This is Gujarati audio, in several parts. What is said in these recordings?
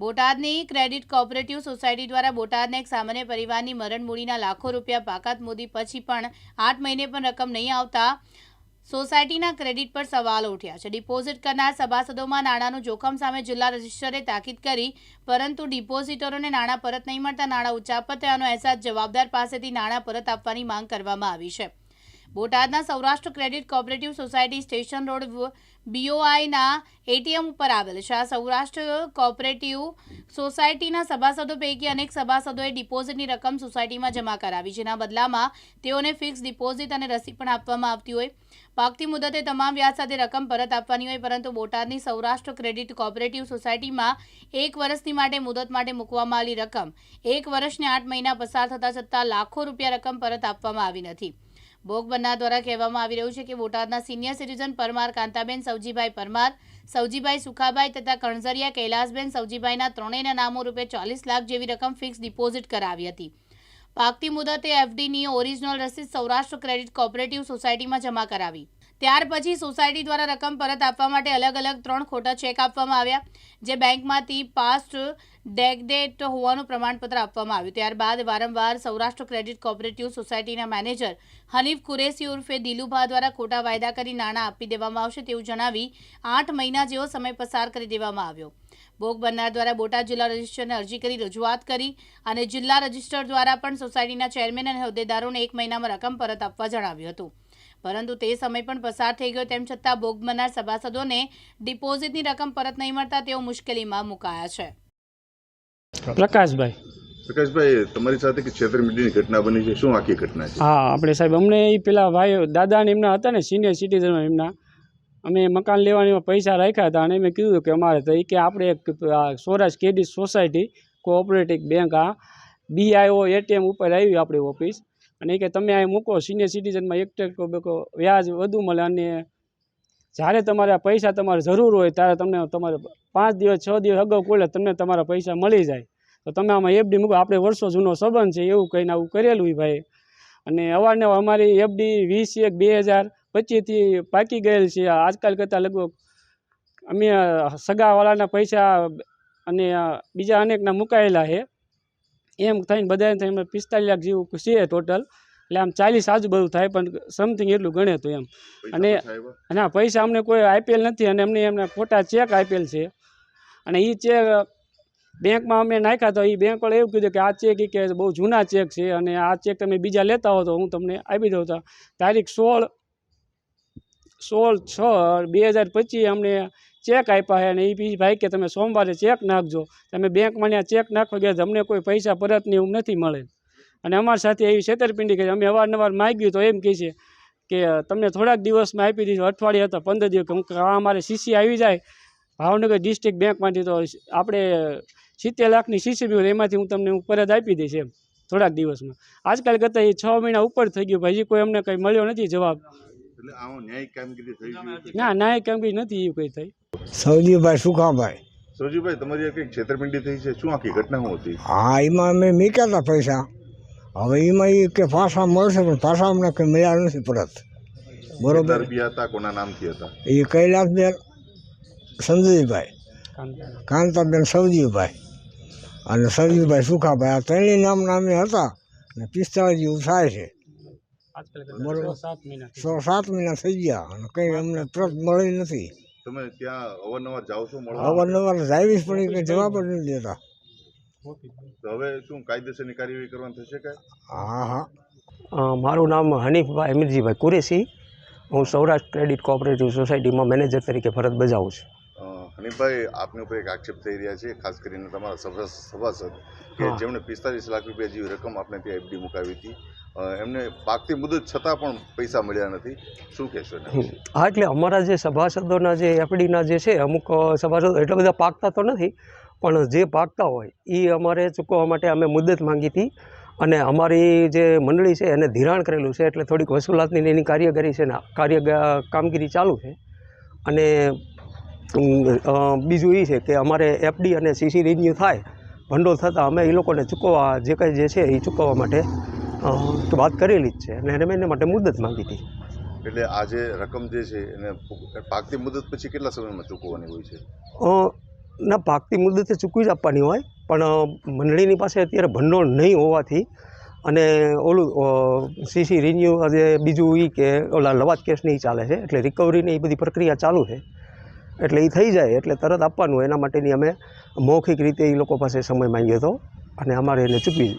બોટાદની ક્રેડિટ કોઓપરેટિવ સોસાયટી દ્વારા બોટાદના એક સામાન્ય પરિવારની મરણ મૂડીના લાખો રૂપિયા બાકાત મોદી પછી પણ આઠ મહિને પણ રકમ નહીં આવતા સોસાયટીના ક્રેડિટ પર સવાલો ઉઠ્યા છે. ડિપોઝિટ કરનાર સભાસદોમાં નાણાંનું જોખમ સામે જિલ્લા રજિસ્ટરે તાકીદ કરી, પરંતુ ડિપોઝિટરોને નાણાં પરત નહીં મળતા નાણાં ઉચાપત થયાનો અહેસાસ જવાબદાર પાસેથી નાણાં પરત આપવાની માંગ કરવામાં આવી છે. બોટાદના Saurashtra credit cooperative society station road બીઓઆઈના ATM ઉપર આવેલ છે. આ સૌરાષ્ટ્ર કોઓપરેટિવ સોસાયટીના સભાસદો પૈકી અનેક સભાસદોએ ડિપોઝિટની રકમ સોસાયટીમાં જમા કરાવી, જેના બદલામાં તેઓને ફિક્સ ડિપોઝિટ અને રસીદ પણ આપવામાં આવતી હોય. પાકતી મુદતે તમામ વ્યાજ સાથે રકમ પરત આપવાની હોય, પરંતુ બોટાદની સૌરાષ્ટ્ર ક્રેડિટ કોઓપરેટિવ સોસાયટીમાં એક વર્ષની માટે મુદત માટે મૂકવામાં આવેલી રકમ એક વર્ષને આઠ મહિના પસાર થતાં છતાં લાખો રૂપિયા રકમ પરત આપવામાં આવી નથી. ભોગ બનનાર દ્વારા કહેવામાં આવી રહ્યું છે કે બોટાદના સિનિયર સિટીઝન પરમાર, કાંતાબેન, સવજીભાઈ પરમાર, સવજીભાઈ સુખાભાઈ તથા કણઝરિયા કૈલાસબેન સવજીભાઈના ત્રણેયના નામો રૂપે ચાલીસ લાખ જેવી રકમ ફિક્સ ડિપોઝિટ કરાવી હતી. પાકતી મુદતે એફડીની ઓરિજિનલ રસીદ સૌરાષ્ટ્ર ક્રેડિટ કોઓપરેટિવ સોસાયટીમાં જમા કરાવી. ત્યાર પછી સોસાયટી દ્વારા રકમ પરત આપવા માટે અલગ અલગ ત્રણ ખોટા ચેક આપવામાં આવ્યા, જે બેંકમાંથી પાસ્ટ ડેગડેટ હોવાનું પ્રમાણપત્ર આપવામાં આવ્યું. ત્યારબાદ વારંવાર સૌરાષ્ટ્ર ક્રેડિટ કોઓપરેટિવ સોસાયટીના મેનેજર હનીફ કુરેશી ઉર્ફે દિલુભા દ્વારા ખોટા વાયદા કરી નાણાં આપી દેવામાં આવશે તેવું જણાવી આઠ મહિના જેવો સમય પસાર કરી દેવામાં આવ્યો. ભોગ બનનાર દ્વારા બોટાદ જિલ્લા રજિસ્ટરને અરજી કરી રજૂઆત કરી અને જિલ્લા રજિસ્ટર દ્વારા પણ સોસાયટીના ચેરમેન અને હોદ્દેદારોને એક મહિનામાં રકમ પરત આપવા જણાવ્યું હતું. પરંતુ તે સમય પણ પસાર થઈ ગયો તેમ છતાં ભોગ બનનાર સભાસદોને ડિપોઝિટની રકમ પરત નહીં મળતા તેઓ મુશ્કેલીમાં મુકાયા છે. પ્રકાશભાઈ. પ્રકાશભાઈ તમારી સાથે કે છેતરપિંડીની ઘટના બની છે? શું આખી ઘટના છે? હા આપણે સાહેબ અમને એ પેલા ભાઈ દાદા ને એમના હતા ને સિનિયર સિટીઝન એમના અમે મકાન લેવાની પૈસા રાખ્યા હતા અને મેં કીધું કે અમારે તો એ કે આપણે એક Saurashtra KD society cooperative bank આ બીઆઈઓ એટીએમ ઉપર આવી આપણી ઓફિસ. અને એ કે તમે અહીં મૂકો સિનિયર સિટીઝનમાં એક ટકો બેકો વ્યાજ વધુ મળે અને જ્યારે તમારે પૈસા તમારે જરૂર હોય ત્યારે તમને તમારે પાંચ દિવસ, છ દિવસ અગાઉ ખોલે તમને તમારા પૈસા મળી જાય. તો તમે આમાં એફડી મૂકો. આપણે વર્ષો જૂનો સંબંધ છે, એવું કહીને આવું કરેલું ભાઈ. અને અવારનવાર અમારી એફડી વીસ એક, બે હજાર પચીસથી પાકી ગયેલ છે. આજકાલ કરતાં લગભગ અમે સગાવાળાના પૈસા અને બીજા અનેકના મુકાયેલા છે. એમ થઈને બધાને થઈને પિસ્તાલીસ લાખ જેવું છે ટોટલ એટલે આમ ચાલીસ આજુબાજુ થાય પણ સમથિંગ એટલું ગણે તો એમ. અને- આ પૈસા અમને કોઈ આઈપીએલ નથી અને અમને એમને ખોટા ચેક આપેલ છે. અને એ ચેક બેંકમાં અમે નાખ્યા તો એ બેંકવાળા એવું કીધું કે આ ચેક કે બહુ જૂના ચેક છે અને આ ચેક તમે બીજા લેતા હો તો હું તમને આપી દઉં તારીખ સોળ સોળ છ બે હજાર પચીસ અમને ચેક આપ્યા છે અને એ બી ભાઈ કે તમે સોમવારે ચેક નાખજો. તમે બેંકમાં ત્યાં ચેક નાખવા ગયા અમને કોઈ પૈસા પરત ને એવું નથી મળે. અને અમારી સાથે એવી છેતરપિંડી કરી. અમે અવારનવાર માગ્યું તો એમ કહે છે કે, તમને થોડાક દિવસમાં આપી દીધું. અઠવાડિયા હતા, પંદર દિવસ. હું અમારે સીસી આવી જાય. ભાવનગર ડિસ્ટ્રિક્ટ બેંકમાંથી તો આપણે સિત્તેર લાખની સીસી બી એમાંથી હું તમને હું પરત આપી દઈશ એમ, થોડાક દિવસમાં. આજકાલ કરતાં એ છ મહિના ઉપર થઈ ગયું. હજી કોઈ અમને કંઈ મળ્યો નથી જવાબ. એટલે આમાં ન્યાયિક કામગીરી થઈ ના ના એ કામગીરી નથી એવું કંઈ થઈ સૌજીભાઈ સુખાભાઈ સૌજીભાઈ તમારી આ કંઈક છેતરપિંડી થઈ છે? શું આખી ઘટના શું હતી? હા એમાં અમે મીક્યા હતા પૈસા. હવે એમાં એ કે પાછા મળશે પણ પાછા અમને કંઈ મળ્યા નથી પરત. બરોબર? બી હતા કોના નામથી હતા? એ કૈલાસબેન સંજયભાઈ. કાંતાબેન. સૌજીભાઈ અને સૌજીભાઈ સુખાભાઈ આ ત્રણેય નામના અમે હતા અને પિસ્તાળીસ જેવું થાય છે. બરોબર. છ સાત મહિના થઈ સો સાત મહિના થઈ ગયા અને કંઈ અમને તરત મળી નથી. તમે ત્યાં અવારનવાર જાઓ છો મળવા? અવારનવાર પણ એ કંઈ જવાબ જ નથી દેતા. તો હવે શું કાયદેસરની કાર્યવાહી કરવાની થશે કે? હા હા. મારું નામ હનીફભાઈ અમીરજીભાઈ કુરેશી. હું સૌરાષ્ટ્ર ક્રેડિટ કોઓપરેટિવ સોસાયટીમાં મેનેજર તરીકે ફરજ બજાવું છું. હનીફભાઈ આપની ઉપર એક આક્ષેપ થઈ રહ્યા છે ખાસ કરીને તમારા સભા સભાસદ કે જેમણે પિસ્તાલીસ લાખ રૂપિયા જેવી રકમ આપણે ત્યાં એફડી મુકાવી હતી. એમને પાકતી મુદત છતાં પણ પૈસા મળ્યા નથી. શું કહેશો હા, એટલે અમારા જે સભાસદોના જે, એફડીના જે છે, અમુક સભાસદો એટલા બધા પાકતા તો નથી, પણ જે પાકતા હોય, એ અમારે ચૂકવવા માટે અમે મુદત માંગી હતી. અને અમારી જે મંડળી છે, એને ધિરાણ કરેલું છે, એટલે થોડીક વસૂલાતની એની કાર્યગરી છે ને, કાર્ય કામગીરી ચાલુ છે. અને બીજું એ છે કે અમારે એફડી અને સીસી રિન્યુ થાય, ભંડોળ થતાં અમે એ લોકોને ચૂકવવા, જે કંઈ જે છે એ ચૂકવવા માટે અ, વાત કરેલી જ છે. અને એને મેં એના માટે મુદત માંગી હતી. એટલે આ જે રકમ જે છે એને પાકતી મુદત પછી કેટલા સમયમાં ચૂકવવાની હોય છે? ના પાકતી મુદતે ચૂકવી જ આપવાની હોય પણ મંડળીની પાસે અત્યારે ભંડોળ નહીં હોવાથી અને ઓલું સીસી રિન્યુ જે બીજું એ કે ઓલા લવાજ કેસ નહીં ચાલે છે એટલે રિકવરીની એ બધી પ્રક્રિયા ચાલુ છે. એટલે એ થઈ જાય એટલે તરત આપવાનું. હોય એના માટેની અમે મૌખિક રીતે એ લોકો પાસે સમય માંગ્યો હતો. અને અમારે એને ચૂકવી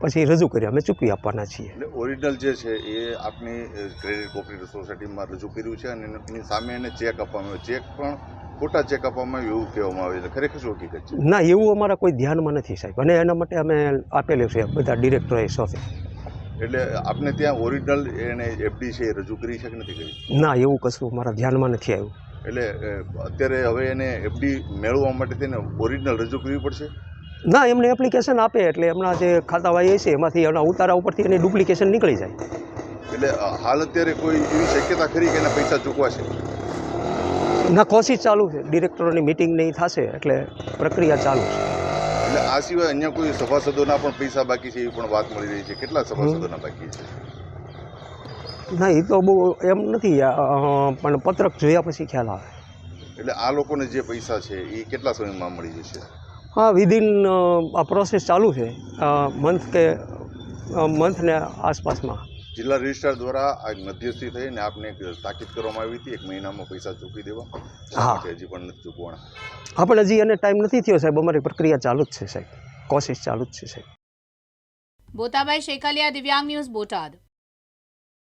પછી રજૂ કરી અમે ચૂકવી આપવાના છીએ. એટલે ઓરિજિનલ જે છે એ આપની ક્રેડિટ કોઓપરેટિવ સોસાયટીમાં રજૂ કર્યું છે અને એની સામે એને ચેક આપવામાં આવ્યો ચેક પણ ખોટા ચેક આપવામાં એવું કહેવામાં આવે છે. ખરેખર શું હકીકત છે? ના એવું અમારા કોઈ ધ્યાનમાં નથી સાહેબ. અને એના માટે અમે આપેલું છે બધા ડિરેક્ટરે સાથે. એટલે આપને ત્યાં ઓરિજિનલ એને એફડી છે એ રજૂ કરી છે કે નથી કરી? ના એવું કશું મારા ધ્યાનમાં નથી આવ્યું. એટલે અત્યારે હવે એને એફડી મેળવવા માટે તેને ઓરિજિનલ રજૂ કરવી પડશે? ના એમને એપ્લિકેશન આપે એટલે એમના જે ખાતાવાળી છે એમાંથી એના ઉતારા ઉપરથી એની ડુપ્લિકેશન નીકળી જાય. એટલે હાલ અત્યારે કોઈ એવી શક્યતા ખરી કે એના પૈસા ચૂકવાશે? ના કોશિશ ચાલુ છે. ડિરેક્ટરોની મિટિંગ નહીં થશે એટલે પ્રક્રિયા ચાલુ છે. એટલે આ સિવાય અન્ય કોઈ સભાસદોના પણ પૈસા બાકી છે એવી પણ વાત મળી રહી છે? કેટલા સભાસદોના બાકી છે? ના એ તો બહુ એમ નથી પણ પત્રક જોયા પછી ખ્યાલ આવે. એટલે આ લોકોને જે પૈસા છે એ કેટલા સમયમાં મળી જશે? હા વિધિન આ પ્રોસેસ ચાલુ છે મંથ કે મંથને આસપાસમાં. જિલ્લા રજિસ્ટ્રાર દ્વારા આ મધ્યસ્થી થઈને આપને એક તાકીદ કરવામાં આવી હતી એક મહિનામાં પૈસા ચૂકવી દેવા. હા. હજી પણ નથી ચૂકવાના. હા પણ હજી એને ટાઈમ નથી થયો સાહેબ. અમારી પ્રક્રિયા ચાલુ જ છે સાહેબ. કોશિશ ચાલુ જ છે સાહેબ. બોતાભાઈ શેખાલિયા દિવ્યાંગ ન્યૂઝ બોટાદ.